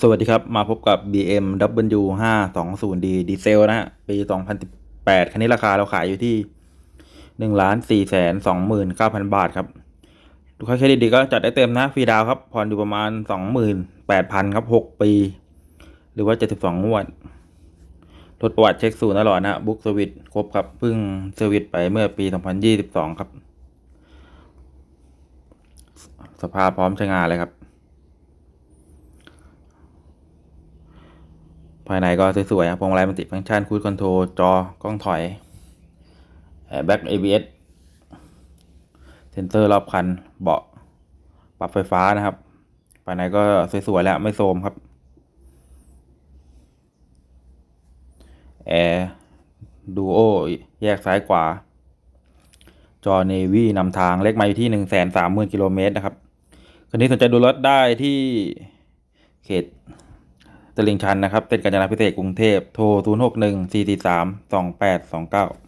สวัสดีครับ มาพบกับ BMW 520D ดีเซลนะฮะ ปี 2018 คันนี้ราคาเราขายอยู่ที่1ล้าน4แสน29,000 บาทครับลูค้าเครดิตดีก็จัดได้เต็มนะฟรีดาวครับ ผ่อนอยู่ประมาณ 28,000 ครับ 6 ปี หรือว่า 72 งวดตรวจประวัติเช็คศูนย์ตลอดนะฮะบุ๊กสวิตครบครับเพิ่งเซอร์วิสไปเมื่อปี 2022 ครับ สภาพพร้อมใช้งานเลยครับ ภายในก็สวยๆครับพวงมาลัยมันติฟังก์ชันคูดคอนโทรลจอกล้องถอยแบ็ก ABS เซนเตอร์รอบคันเบาะปรับไฟฟ้านะครับ ภายในก็สวยๆแล้วไม่โทรมครับแอร์ดูโอแยกซ้ายขวา จอเนวี่นำทางเลขไมาอยู่ที่หนึ่งแสนสามหมื่นกิโลเมตรนะครับ คันนี้สนใจดูรถได้ที่เขต ตลิ่งชันนะครับ เป็นกาญจนาพิเศษกกรุงเทพโทร 0 6 1 4 4 3 2 8 2 9